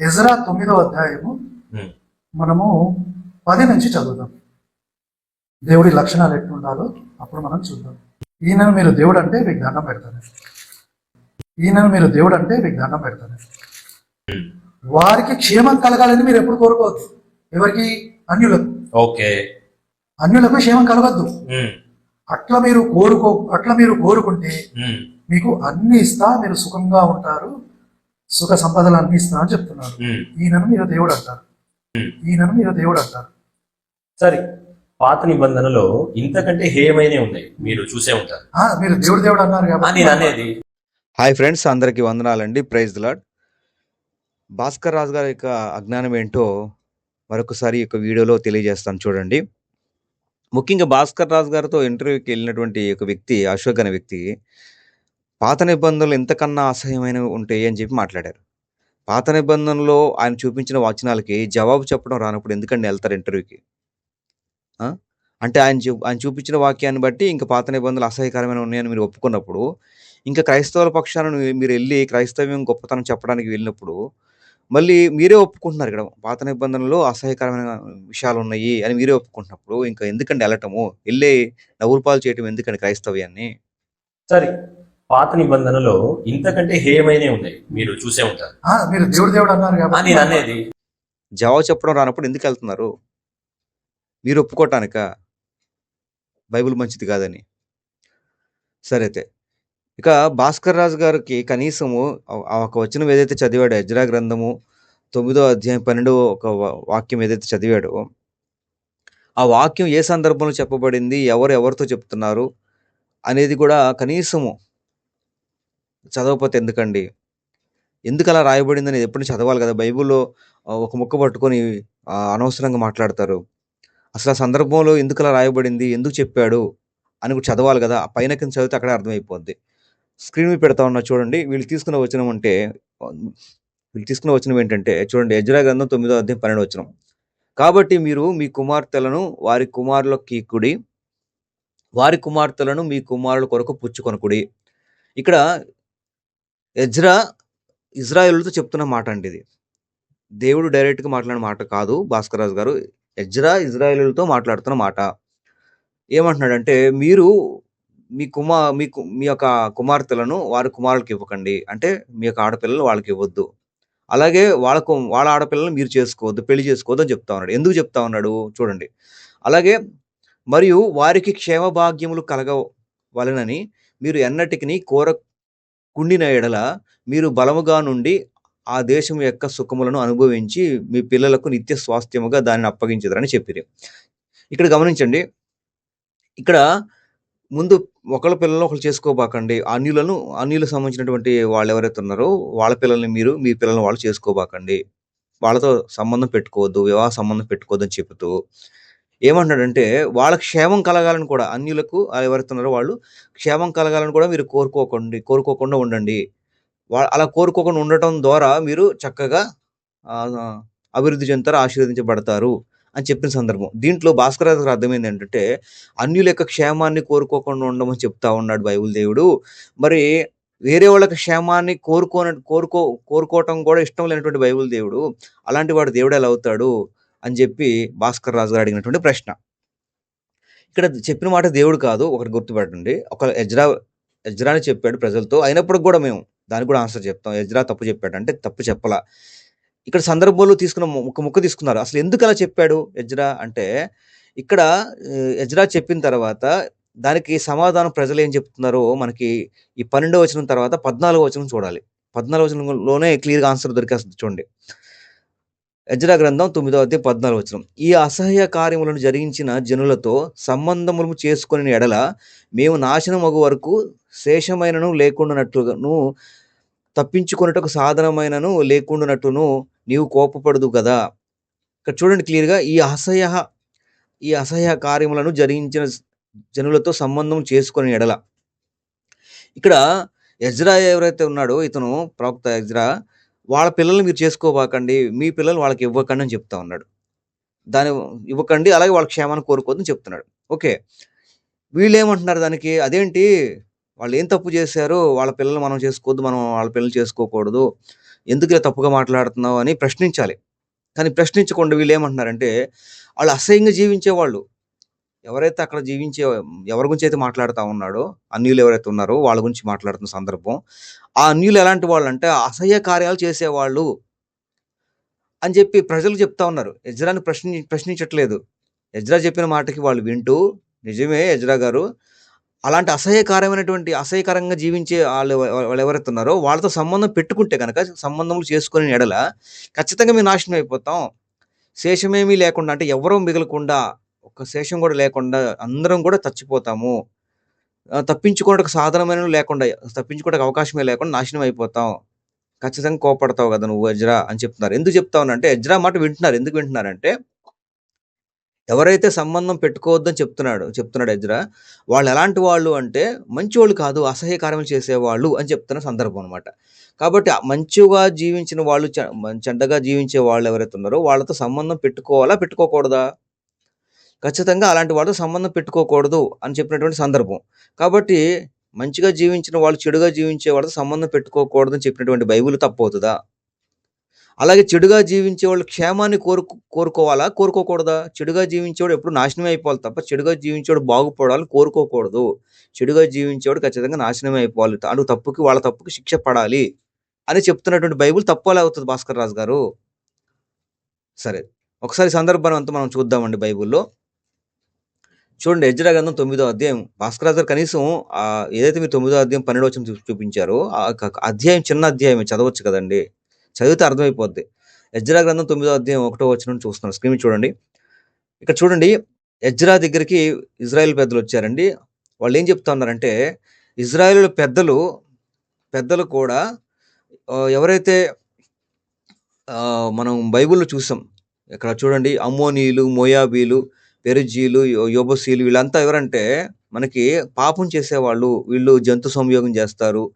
ఎజరా తొమ్మిదో అధ్యాయము. మనము పది నుంచి చదువుదాం. దేవుడి లక్షణాలు ఎట్లుండాలో అప్పుడు మనం చూద్దాం. ఈయనను మీరు దేవుడు అంటే మీకు దండం పెడతాను ఈయనను మీరు దేవుడు అంటే మీకు దండం పెడతాను. వారికి క్షేమం కలగాలని మీరు ఎప్పుడు కోరుకోవద్దు. ఎవరికి? అన్యులకు. ఓకే. అన్యులకు క్షేమం కలగద్దు. అట్లా మీరు కోరుకో అట్లా మీరు కోరుకుంటే మీకు అన్ని ఇస్తా మీరు సుఖంగా ఉంటారు. సుఖ సంపదలు అన్ని ఇస్తా అని చెప్తున్నారు. ఉమ్. ఈయనను మీరు దేవుడు అంటారు. ఈయనను మీరు దేవుడు అంటారు. సరే పాత నిబంధనలో ఇంతకంటే హేయమైనవి ఉన్నాయి. మీరు చూసే ఉంటారు. ఆ, మీరు దేవుడు దేవుడు అన్నారు ఆ, కాబట్టి నేను అనేది. హాయ్ ఫ్రెండ్స్ అందరికీ వందనాలండి. ప్రైజ్ లాడ్ భాస్కర్ రాజు గారి యొక్క అజ్ఞానం ఏంటో మరొకసారి యొక్క వీడియోలో తెలియజేస్తాను చూడండి. ముఖ్యంగా భాస్కర్ రాజు గారితో ఇంటర్వ్యూకి వెళ్ళినటువంటి ఒక వ్యక్తి అశోక్ అనే వ్యక్తి పాత నిబంధనలు ఎంతకన్నా అసహ్యమైనవి ఉంటాయి అని చెప్పి మాట్లాడారు. పాత నిబంధనలో ఆయన చూపించిన వచనాలకి జవాబు చెప్పడం రానప్పుడు ఎందుకండి వెళ్తారు ఇంటర్వ్యూకి? అంటే ఆయన చూ ఆయన చూపించిన వాక్యాన్ని బట్టి ఇంకా పాత నిబంధనలు అసహ్యకరమైన ఉన్నాయని మీరు ఒప్పుకున్నప్పుడు ఇంకా క్రైస్తవుల పక్షాన మీరు వెళ్ళి క్రైస్తవ్యం గొప్పతనం చెప్పడానికి వెళ్ళినప్పుడు మళ్ళీ మీరే ఒప్పుకుంటున్నారు ఇక్కడ. పాత నిబంధనలో అసహ్యకరమైన విషయాలు ఉన్నాయి అని మీరే ఒప్పుకుంటున్నప్పుడు ఇంకా ఎందుకండి వెళ్ళటము? వెళ్ళి నవ్వులు పాలు చేయటం ఎందుకండి క్రైస్తవ్యాన్ని? సరే. పాత నిబంధనలో ఇంతకంటే హేయమైనవి ఉన్నాయి. మీరు చూసే ఉంటారు. ఆ, మీరు దేవుడు దేవుడు అన్నారు ఆ, కాబట్టి నేను అనేది. జవాబు చెప్పడం రానప్పుడు ఎందుకు వెళ్తున్నారు? మీరు ఒప్పుకోవటానిక బైబిల్ మంచిది కాదని. సరే అయితే. ఇక భాస్కర్ రాజు గారికి కనీసము ఒక వచనం ఏదైతే చదివాడో ఎజ్రా గ్రంథము తొమ్మిదో అధ్యాయం పన్నెండో ఒక వాక్యం ఏదైతే చదివాడో ఆ వాక్యం ఏ సందర్భంలో చెప్పబడింది? ఎవరు ఎవరితో చెప్తున్నారు? అనేది కూడా కనీసము చదవకపోతే ఎందుకండి? ఎందుకు అలా రాయబడిందని ఎప్పుడు చదవాలి కదా? బైబిల్లో ఒక ముక్క పట్టుకొని అనవసరంగా మాట్లాడతారు. అసలు ఆ సందర్భంలో ఎందుకు అలా రాయబడింది? ఎందుకు చెప్పాడు? అని కూడా చదవాలి కదా? ఆ పైన కింద చదివితే అక్కడే అర్థమైపోద్ది. స్క్రీన్ మీద పెడతా ఉన్నా చూడండి. వీళ్ళు తీసుకున్న వచనం అంటే వీళ్ళు తీసుకున్న వచనం ఏంటంటే చూడండి ఎజ్రా గ్రంథం తొమ్మిదో అధ్యాయం పన్నెండు వచనం. కాబట్టి మీరు మీ కుమార్తెలను వారి కుమారులకి కుడి వారి కుమార్తెలను మీ కుమారుల కొరకు పుచ్చుకొనకుడి. ఇక్కడ ఎజ్రా ఇజ్రాయేలుతో చెప్తున్న మాట అండి ఇది. దేవుడు డైరెక్ట్గా మాట్లాడిన మాట కాదు భాస్కర్ రాజు గారు. ఎజ్రా ఇజ్రాయేలుతో మాట్లాడుతున్న మాట. ఏమంటున్నాడంటే మీరు మీ కుమార్ మీ మీ యొక్క కుమార్తెలను వారి కుమారులకు ఇవ్వకండి. అంటే మీ యొక్క ఆడపిల్లలు వాళ్ళకి ఇవ్వద్దు. అలాగే వాళ్ళకు వాళ్ళ ఆడపిల్లలను మీరు చేసుకోవద్దు పెళ్ళి చేసుకోవద్దు అని చెప్తా ఉన్నాడు. ఎందుకు చెప్తా ఉన్నాడు? చూడండి. అలాగే మరియు వారికి క్షేమ భాగ్యములు కలగవలనని మీరు ఎన్నటికి కోర కుండిన ఎడల మీరు బలముగా నుండి ఆ దేశం యొక్క సుఖములను అనుభవించి మీ పిల్లలకు నిత్య స్వాస్థ్యముగా దానిని అప్పగించదరని చెప్పిరి. ఇక్కడ గమనించండి. ఇక్కడ ముందు ఒకళ్ళ పిల్లలు ఒకళ్ళు చేసుకోబాకండి. అన్యులను అన్యులకు సంబంధించినటువంటి వాళ్ళు ఎవరైతే ఉన్నారో వాళ్ళ పిల్లల్ని మీరు మీ పిల్లల్ని వాళ్ళు చేసుకోబాకండి. వాళ్ళతో సంబంధం పెట్టుకోవద్దు వివాహ సంబంధం పెట్టుకోవద్దని చెబుతూ ఏమంటున్నాడంటే వాళ్ళ క్షేమం కలగాలని కూడా అన్యులకు ఎవరుతున్నారో వాళ్ళు క్షేమం కలగాలని కూడా మీరు కోరుకోకండి కోరుకోకుండా ఉండండి. వా- అలా కోరుకోకుండా ఉండటం ద్వారా మీరు చక్కగా అభివృద్ధి చెందుతారు ఆశీర్వదించబడతారు అని చెప్పిన సందర్భం. దీంట్లో భాస్కర్ అర్థమైంది ఏంటంటే అన్యుల యొక్క క్షేమాన్ని కోరుకోకుండా ఉండమని చెప్తా ఉన్నాడు బైబుల్ దేవుడు. మరి వేరే వాళ్ళకి క్షేమాన్ని కోరుకోన కోరుకో కోరుకోవటం కూడా ఇష్టం లేనటువంటి బైబుల్ దేవుడు. అలాంటి వాడు దేవుడు ఎలా అవుతాడు? అని చెప్పి భాస్కర్ రాజు గారు అడిగినటువంటి ప్రశ్న. ఇక్కడ చెప్పిన మాట దేవుడు కాదు ఒకటి గుర్తుపెట్టండి ఒక ఎజ్రా ఎజ్రా అని చెప్పాడు ప్రజలతో. అయినప్పుడు కూడా మేము దానికి కూడా ఆన్సర్ చెప్తాం. ఎజ్రా తప్పు చెప్పాడు అంటే తప్పు చెప్పలా? ఇక్కడ సందర్భంలో తీసుకున్న ముక్క ముక్క తీసుకున్నారు. అసలు ఎందుకు అలా చెప్పాడు ఎజ్రా అంటే ఇక్కడ ఎజ్రా చెప్పిన తర్వాత దానికి సమాధానం ప్రజలు ఏం చెప్తున్నారో మనకి ఈ పన్నెండవ వచనం తర్వాత పద్నాలుగో వచనం చూడాలి. పద్నాలుగు వచనంలోనే క్లియర్గా ఆన్సర్ దొరికేస్తుంది చూడండి. యజ్రా గ్రంథం తొమ్మిదో అధ్యాయం పద్నాలుగు వచ్చిన ఈ అసహ్య కార్యములను జరిగించిన జనులతో సంబంధములు చేసుకుని ఎడల మేము నాశనం అగు వరకు శేషమైనను లేకుండానట్లుగాను తప్పించుకొనుటకు సాధనమైనను లేకుండానట్టును నీవు కోపపడదు కదా ఇక్కడ చూడండి క్లియర్గా ఈ అసహ్య ఈ అసహ్య కార్యములను జరిగించిన జనులతో సంబంధం చేసుకుని ఎడల. ఇక్కడ ఎజ్రా ఎవరైతే ఉన్నాడో ఇతను ప్రవక్త ఎజ్రా వాళ్ళ పిల్లల్ని మీరు చేసుకోబాకండి మీ పిల్లలు వాళ్ళకి ఇవ్వకండి అని చెప్తా ఉన్నాడు. దాని ఇవ్వకండి అలాగే వాళ్ళ క్షేమాన్ని కోరుకోవద్దని చెప్తున్నాడు. ఓకే. వీళ్ళు ఏమంటున్నారు దానికి? అదేంటి? వాళ్ళు ఏం తప్పు చేశారు? వాళ్ళ పిల్లలు మనం చేసుకోవద్దు మనం వాళ్ళ పిల్లలు చేసుకోకూడదు. ఎందుకు ఇలా తప్పుగా మాట్లాడుతున్నావు అని ప్రశ్నించాలి. కానీ ప్రశ్నించకుండా వీళ్ళు ఏమంటున్నారంటే వాళ్ళు అసహ్యంగా జీవించేవాళ్ళు. ఎవరైతే అక్కడ జీవించే ఎవరి గురించి అయితే మాట్లాడుతూ ఉన్నాడో అన్యులు ఎవరైతే ఉన్నారో వాళ్ళ గురించి మాట్లాడుతున్న సందర్భం ఆ అన్యులు ఎలాంటి వాళ్ళు అంటే అసహ్య కార్యాలు చేసేవాళ్ళు అని చెప్పి ప్రజలు చెప్తా ఉన్నారు. ఎజ్రాని ప్రశ్ని ప్రశ్నించట్లేదు. ఎజ్రా చెప్పిన మాటకి వాళ్ళు వింటూ నిజమే ఎజ్రా గారు అలాంటి అసహ్యకరమైనటువంటి అసహ్యకరంగా జీవించే వాళ్ళు వాళ్ళు ఎవరైతే ఉన్నారో వాళ్ళతో సంబంధం పెట్టుకుంటే కనుక సంబంధములు చేసుకునే ఎడల ఖచ్చితంగా మేము నాశనం అయిపోతాం. శేషమేమీ లేకుండా అంటే ఎవరూ మిగలకుండా ఒక శేషం కూడా లేకుండా అందరం కూడా చచ్చిపోతాము. తప్పించుకోవడానికి సాధనమైన లేకుండా తప్పించుకోవడానికి అవకాశమే లేకుండా నాశనం అయిపోతాం. ఖచ్చితంగా కోపడతావు కదా నువ్వు ఎజ్రా అని చెప్తున్నారు. ఎందుకు చెప్తావునంటే ఎజ్రా మాట వింటున్నారు. ఎందుకు వింటున్నారంటే ఎవరైతే సంబంధం పెట్టుకోవద్దని చెప్తున్నాడు చెప్తున్నాడు ఎజ్రా వాళ్ళు ఎలాంటి వాళ్ళు అంటే మంచి వాళ్ళు కాదు అసహ్యకార్యం చేసేవాళ్ళు అని చెప్తున్న సందర్భం అనమాట కాబట్టి మంచిగా జీవించిన వాళ్ళు చెడ్డగా జీవించే వాళ్ళు ఎవరైతే ఉన్నారో వాళ్ళతో సంబంధం పెట్టుకోవాలా పెట్టుకోకూడదా? ఖచ్చితంగా అలాంటి వాళ్ళతో సంబంధం పెట్టుకోకూడదు అని చెప్పినటువంటి సందర్భం. కాబట్టి మంచిగా జీవించిన వాళ్ళు చెడుగా జీవించే వాళ్ళతో సంబంధం పెట్టుకోకూడదు అని చెప్పినటువంటి బైబిల్ తప్పవుతుందా? అలాగే చెడుగా జీవించే వాళ్ళు క్షేమాన్ని కోరుకు కోరుకోవాలా? కోరుకోకూడదా? చెడుగా జీవించేవాడు ఎప్పుడు నాశనమే అయిపోవాలి తప్ప చెడుగా జీవించేవాడు బాగుపడాలని కోరుకోకూడదు. చెడుగా జీవించేవాడు ఖచ్చితంగా నాశనమే అయిపోవాలి అటు తప్పుకి వాళ్ళ తప్పుకి శిక్ష పడాలి అని చెప్తున్నటువంటి బైబిల్ తప్పు అవుతుంది భాస్కర్ రాజు గారు? సరే ఒకసారి సందర్భాన్ని అంతా మనం చూద్దామండి బైబిల్లో. చూడండి ఎజ్రా గ్రంథం తొమ్మిదో అధ్యాయం. భాస్కర్ గారు కనీసం ఏదైతే మీరు తొమ్మిదో అధ్యాయం పన్నెండు వచ్చిన చూపించారో ఆ అధ్యాయం చిన్న అధ్యాయం చదవచ్చు కదండి. చదివితే అర్థమైపోద్ది. ఎజ్రా గ్రంథం తొమ్మిదో అధ్యాయం ఒకటో వచ్చిన చూస్తున్నాను స్క్రీన్ చూడండి. ఇక్కడ చూడండి ఎజ్రా దగ్గరికి ఇజ్రాయెల్ పెద్దలు వచ్చారండి. వాళ్ళు ఏం చెప్తా ఉన్నారంటే ఇజ్రాయెల్ పెద్దలు పెద్దలు కూడా ఎవరైతే మనం బైబిల్లో చూసాం ఇక్కడ చూడండి అమ్మోనీలు మోయాబీలు పెరిజీలు యో- యోబసీలు వీళ్ళంతా ఎవరంటే మనకి పాపం చేసేవాళ్ళు. వీళ్ళు జంతు సంయోగం చేస్తారు.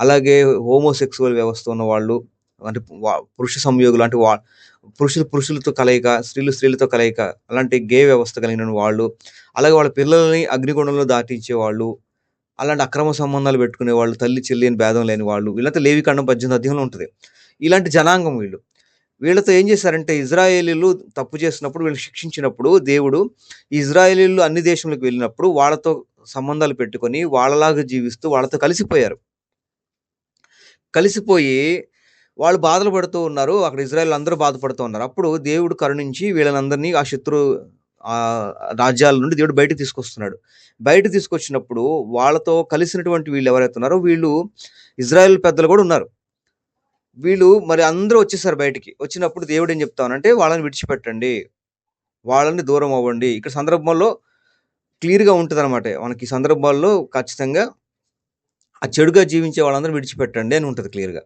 అలాగే హోమోసెక్సువల్ వ్యవస్థ ఉన్న వాళ్ళు అంటే పురుష సంయోగులు అంటే వా పురుషులు పురుషులతో కలయిక స్త్రీలు స్త్రీలతో కలయిక అలాంటి గే వ్యవస్థ కలిగిన వాళ్ళు. అలాగే వాళ్ళ పిల్లల్ని అగ్నిగుండంలో దాటించే వాళ్ళు అలాంటి అక్రమ సంబంధాలు పెట్టుకునే వాళ్ళు తల్లి చెల్లి అని భేదం లేని వాళ్ళు. వీళ్ళంతా లేవి పద్దెనిమిది అధ్యాయంలో ఉంటుంది. ఇలాంటి జనాంగం వీళ్ళు. వీళ్ళతో ఏం చేశారంటే ఇజ్రాయేలీలు తప్పు చేసినప్పుడు వీళ్ళు శిక్షించినప్పుడు దేవుడు ఇజ్రాయేలీలు అన్ని దేశంలోకి వెళ్ళినప్పుడు వాళ్ళతో సంబంధాలు పెట్టుకొని వాళ్ళలాగా జీవిస్తూ వాళ్ళతో కలిసిపోయారు. కలిసిపోయి వాళ్ళు బాధలు పడుతూ ఉన్నారు. అక్కడ ఇజ్రాయల్ అందరూ బాధపడుతూ ఉన్నారు. అప్పుడు దేవుడు కరుణించి వీళ్ళందరినీ ఆ శత్రు రాజ్యాల నుండి దేవుడు బయటకు తీసుకొస్తున్నాడు. బయట తీసుకొచ్చినప్పుడు వాళ్ళతో కలిసినటువంటి వీళ్ళు ఎవరైతే ఉన్నారో వీళ్ళు ఇజ్రాయెల్ పెద్దలు కూడా ఉన్నారు. వీళ్ళు మరి అందరూ వచ్చేసారు బయటికి. వచ్చినప్పుడు దేవుడు ఏం చెప్తానంటే వాళ్ళని విడిచిపెట్టండి. వాళ్ళని దూరం అవ్వండి. ఇక్కడ సందర్భంలో క్లియర్గా ఉంటుంది అనమాట మనకి ఈ సందర్భాల్లో ఖచ్చితంగా ఆ చెడుగా జీవించే వాళ్ళందరూ విడిచిపెట్టండి అని ఉంటుంది క్లియర్గా.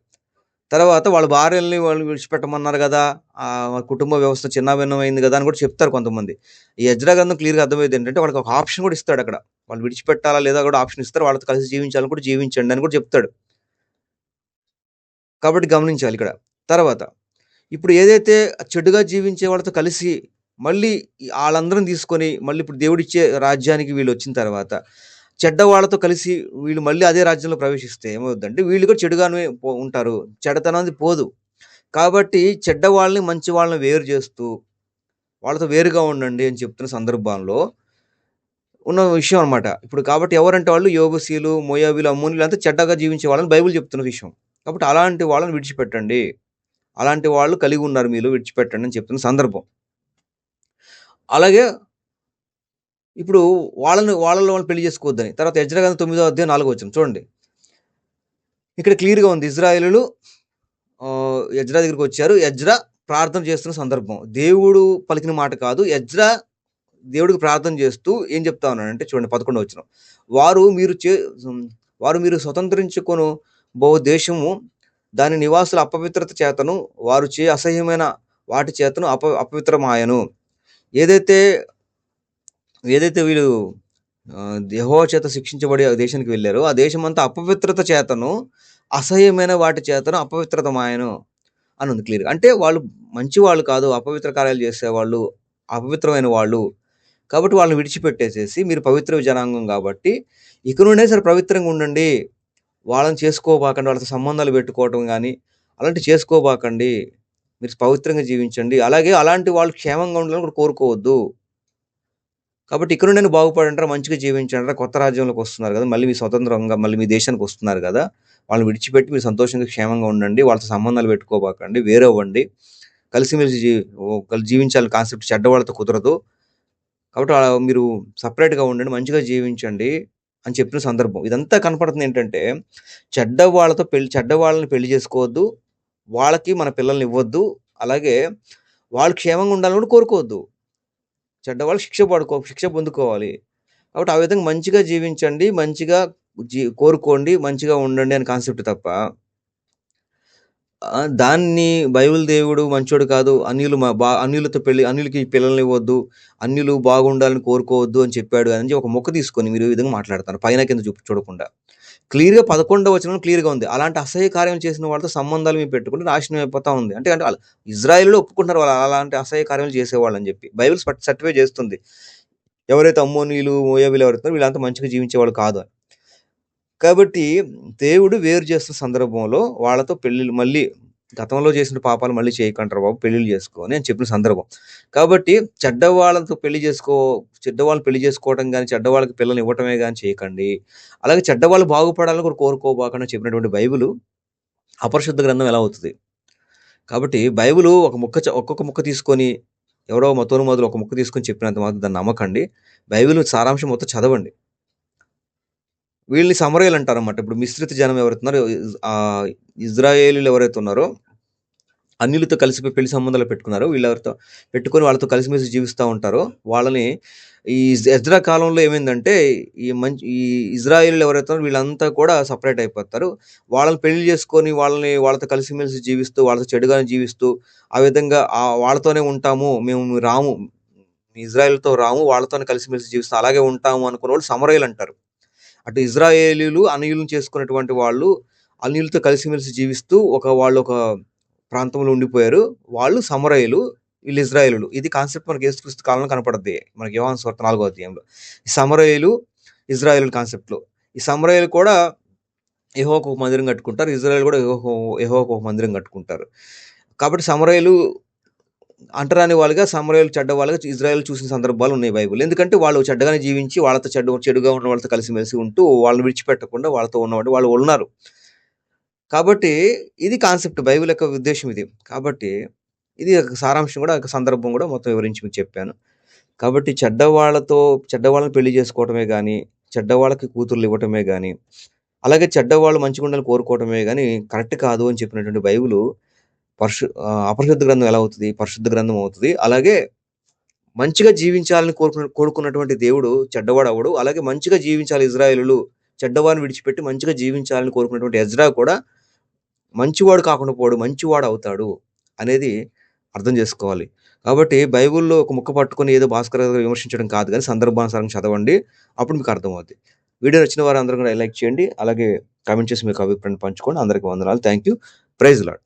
తర్వాత వాళ్ళ భార్యల్ని వాళ్ళు విడిచిపెట్టమన్నారు కదా ఆ కుటుంబ వ్యవస్థ చిన్న భిన్నమైంది కదా అని కూడా చెప్తారు కొంతమంది. ఈ యజ్రాగంధం క్లియర్గా అర్థమైంది ఏంటంటే వాళ్ళకి ఒక ఆప్షన్ కూడా ఇస్తాడు అక్కడ. వాళ్ళు విడిచిపెట్టాలా లేదా కూడా ఆప్షన్ ఇస్తారు. వాళ్ళతో కలిసి జీవించాలని కూడా జీవించండి అని కూడా చెప్తాడు. కాబట్టి గమనించాలి ఇక్కడ. తర్వాత ఇప్పుడు ఏదైతే చెడుగా జీవించే వాళ్ళతో కలిసి మళ్ళీ వాళ్ళందరం తీసుకొని మళ్ళీ ఇప్పుడు దేవుడిచ్చే రాజ్యానికి వీళ్ళు వచ్చిన తర్వాత చెడ్డ వాళ్ళతో కలిసి వీళ్ళు మళ్ళీ అదే రాజ్యంలో ప్రవేశిస్తే ఏమవుద్దంటే వీళ్ళు కూడా చెడుగానే పో- ఉంటారు. చెడతనది పోదు. కాబట్టి చెడ్డ వాళ్ళని మంచి వాళ్ళని వేరు చేస్తూ వాళ్ళతో వేరుగా ఉండండి అని చెప్తున్న సందర్భంలో ఉన్న విషయం అనమాట ఇప్పుడు కాబట్టి ఎవరంటే వాళ్ళు యోగశీలు మోయాబీలు అమ్మోనీలు అంతా చెడ్డగా జీవించే వాళ్ళని బైబిల్ చెప్తున్న విషయం. కాబట్టి అలాంటి వాళ్ళని విడిచిపెట్టండి. అలాంటి వాళ్ళు కలిగి ఉన్నారు మీరు విడిచిపెట్టండి అని చెప్తున్న సందర్భం. అలాగే ఇప్పుడు వాళ్ళని వాళ్ళలో వాళ్ళు పెళ్ళి చేసుకోవద్దని తర్వాత ఎజ్రా తొమ్మిదో అధ్యాయం నాలుగో వచ్చిన చూడండి. ఇక్కడ క్లియర్గా ఉంది ఇజ్రాయిలు యజ్రా దగ్గరికి వచ్చారు. యజ్రా ప్రార్థన చేస్తున్న సందర్భం. దేవుడు పలికిన మాట కాదు. యజ్రా దేవుడికి ప్రార్థన చేస్తూ ఏం చెప్తా ఉన్నాడంటే చూడండి పదకొండు వచ్చిన వారు మీరు చే వారు మీరు స్వతంత్రించుకొను బహు దేశము దాని నివాసుల అపవిత్రత చేతను వారు చే అసహ్యమైన వాటి చేతను అప అపవిత్రమాయను. ఏదైతే ఏదైతే వీళ్ళు యహోవా చేత శిక్షించబడి ఆ దేశానికి వెళ్ళారో ఆ దేశం అంతా అపవిత్రత చేతను అసహ్యమైన వాటి చేతను అపవిత్రతమాయను అని ఉంది క్లియర్ అంటే వాళ్ళు మంచి వాళ్ళు కాదు అపవిత్ర కార్యాలు చేసేవాళ్ళు అపవిత్రమైన వాళ్ళు. కాబట్టి వాళ్ళని విడిచిపెట్టేసేసి మీరు పవిత్ర జనాంగం కాబట్టి ఇక నుండే సరే పవిత్రంగా ఉండండి వాళ్ళని చేసుకోబాకండి వాళ్ళతో సంబంధాలు పెట్టుకోవటం కానీ అలాంటివి చేసుకోబాకండి. మీరు పవిత్రంగా జీవించండి. అలాగే అలాంటి వాళ్ళు క్షేమంగా ఉండాలని కూడా కోరుకోవద్దు. కాబట్టి ఇక్కడ నేను బాగుపడంటారా మంచిగా జీవించంటారా కొత్త రాజ్యంలోకి వస్తున్నారు కదా మళ్ళీ మీ స్వతంత్రంగా మళ్ళీ మీ దేశానికి వస్తున్నారు కదా వాళ్ళని విడిచిపెట్టి మీరు సంతోషంగా క్షేమంగా ఉండండి వాళ్ళతో సంబంధాలు పెట్టుకోబాకండి వేరే అవ్వండి కలిసిమెలిసి జీ జీవించాలని కాన్సెప్ట్ చెడ్డ వాళ్ళతో కుదరదు. కాబట్టి అలా మీరు సపరేట్గా ఉండండి మంచిగా జీవించండి. అని చెప్పిన సందర్భం. ఇదంతా కనపడుతుంది ఏంటంటే చెడ్డ వాళ్ళతో పెళ్ళి చెడ్డ వాళ్ళని పెళ్ళి చేసుకోవద్దు వాళ్ళకి మన పిల్లల్ని ఇవ్వద్దు అలాగే వాళ్ళు క్షేమంగా ఉండాలని కూడా కోరుకోవద్దు. చెడ్డవాళ్ళు శిక్ష పడుకో శిక్ష పొందుకోవాలి. కాబట్టి ఆ విధంగా మంచిగా జీవించండి మంచిగా జీ కోరుకోండి మంచిగా ఉండండి అనే కాన్సెప్ట్ తప్ప దాన్ని బైబిల్ దేవుడు మంచోడు కాదు. అన్యులు మా బా అన్యులతో పెళ్ళి అన్యులకి పిల్లల్ని ఇవ్వద్దు. అన్యులు బాగుండాలని కోరుకోవద్దు అని చెప్పాడు అని ఒక మొక్క తీసుకొని మీరు ఈ విధంగా మాట్లాడతారు. పైన కింద చూపు చూడకుండా. క్లియర్గా పదకొండవ వచనం క్లియర్గా ఉంది. అలాంటి అసహ్య కార్యం చేసిన వాళ్ళతో సంబంధాలు మేము పెట్టుకుంటే నాశనం అయిపోతా ఉంది. అంటే అంటే వాళ్ళు ఇజ్రాయిల్లో ఒప్పుకుంటున్నారు వాళ్ళు అలాంటి అసహ్య కార్యాలు చేసేవాళ్ళు అని చెప్పి. బైబిల్ సర్టిఫై చేస్తుంది. ఎవరైతే అమ్మోనీలు మోయాబీలు ఎవరైతే వీళ్ళంతా మంచిగా జీవించేవాళ్ళు కాదు అని. కాబట్టి దేవుడు వేరు చేస్తున్న సందర్భంలో వాళ్ళతో పెళ్ళిళ్ళు మళ్ళీ గతంలో చేసిన పాపాలు మళ్ళీ చేయకంటారు బాబు పెళ్ళిళ్ళు చేసుకో అని చెప్పిన సందర్భం. కాబట్టి చెడ్డవాళ్ళతో పెళ్ళి చేసుకో చెడ్డవాళ్ళు పెళ్ళి చేసుకోవడం కానీ చెడ్డవాళ్ళకి పిల్లల్ని ఇవ్వటమే కానీ చేయకండి. అలాగే చెడ్డవాళ్ళు బాగుపడాలని కూడా కోరుకోబాకుండా చెప్పినటువంటి బైబిల్ అపరిశుద్ధ గ్రంథం ఎలా అవుతుంది? కాబట్టి బైబిల్ ఒక ముక్క చ- ఒక్కొక్క ముక్క తీసుకొని ఎవరో మతోను మొదలు ఒక ముక్క తీసుకొని చెప్పినంత మాత్రం దాన్ని నమ్మకండి. బైబిల్ సారాంశం మొత్తం చదవండి. వీళ్ళని సమరయులు అంటారు అన్నమాట ఇప్పుడు మిశ్రిత జనం ఎవరైతున్నారో ఇజ్రాయేలీలు ఎవరైతే ఉన్నారో అన్యులతో కలిసి పెళ్ళి సంబంధాలు పెట్టుకున్నారో వీళ్ళెవరితో పెట్టుకొని వాళ్ళతో కలిసిమెలిసి జీవిస్తూ ఉంటారో వాళ్ళని ఈ ఎజ్రా కాలంలో ఏమైందంటే ఈ మంచి ఈ ఇజ్రాయేల్ ఎవరైతే ఉన్నారో వీళ్ళంతా కూడా సపరేట్ అయిపోతారు. వాళ్ళని పెళ్ళి చేసుకొని వాళ్ళని వాళ్ళతో కలిసిమెలిసి జీవిస్తూ వాళ్ళతో చెడుగానే జీవిస్తూ ఆ విధంగా వాళ్ళతోనే ఉంటాము మేము రాము ఇజ్రాయెల్తో రాము వాళ్ళతోనే కలిసిమెలిసి జీవిస్తాం అలాగే ఉంటాము అనుకున్న వాళ్ళు సమరయులు అంటారు. అటు ఇజ్రాయేలీలు అనియులను చేసుకున్నటువంటి వాళ్ళు అనియులతో కలిసిమెలిసి జీవిస్తూ ఒక వాళ్ళు ఒక ప్రాంతంలో ఉండిపోయారు. వాళ్ళు సమరయులు వీళ్ళు ఇజ్రాయేలులు. ఇది కాన్సెప్ట్ మనకి యేసుక్రీస్తు కాలంలో కనపడద్ది. మనకి యోహాన్ స్వార్థ నాలుగో అధ్యాయంలో. ఈ సమరయులు ఇజ్రాయేల్ కాన్సెప్ట్లో. ఈ సమరయులు కూడా యహోకు ఒక మందిరం కట్టుకుంటారు. ఇజ్రాయెల్ కూడా యహోకు ఒక మందిరం కట్టుకుంటారు. కాబట్టి సమరయులు అంటరాని వాళ్ళుగా సమరయులు చెడ్డ వాళ్ళుగా ఇజ్రాయెల్ చూసిన సందర్భాలు ఉన్నాయి బైబిల్. ఎందుకంటే వాళ్ళు చెడ్డగానే జీవించి వాళ్ళతో చెడ్డ చెడుగా ఉన్న వాళ్ళతో కలిసిమెలిసి ఉంటూ వాళ్ళని విడిచిపెట్టకుండా వాళ్ళతో ఉన్నవాడు వాళ్ళు ఉన్నారు. కాబట్టి ఇది కాన్సెప్ట్ బైబిల్ యొక్క ఉద్దేశం ఇది. కాబట్టి ఇది ఒక సారాంశం కూడా ఒక సందర్భం కూడా మొత్తం వివరించి మీకు చెప్పాను. కాబట్టి చెడ్డవాళ్ళతో చెడ్డవాళ్ళని పెళ్ళి చేసుకోవటమే కానీ చెడ్డవాళ్ళకి కూతుర్లు ఇవ్వటమే కానీ అలాగే చెడ్డవాళ్ళు మంచి ఉండాలని కోరుకోవటమే కానీ కరెక్ట్ కాదు అని చెప్పినటువంటి బైబిల్ పరిశు అపరిశుద్ధ గ్రంథం ఎలా అవుతుంది? పరిశుద్ధ గ్రంథం అవుతుంది. అలాగే మంచిగా జీవించాలని కోరుకున్న కోరుకున్నటువంటి దేవుడు చెడ్డవాడు అవడు అలాగే మంచిగా జీవించాలి ఇజ్రాయిలు చెడ్డవాడిని విడిచిపెట్టి మంచిగా జీవించాలని కోరుకున్నటువంటి ఎజ్రా కూడా మంచివాడు కాకుండా పోడు మంచివాడు అవుతాడు అనేది అర్థం చేసుకోవాలి. కాబట్టి బైబిల్లో ఒక ముక్క పట్టుకొని ఏదో భాస్కర్ విమర్శించడం కాదు కానీ సందర్భానుసారం చదవండి. అప్పుడు మీకు అర్థమవుతుంది వీడియో నచ్చిన వారు అందరూ కూడా లైక్ చేయండి. అలాగే కామెంట్ చేసి మీకు అభిప్రాయం పంచుకోండి. అందరికీ వందనాలు. Thank you praise lord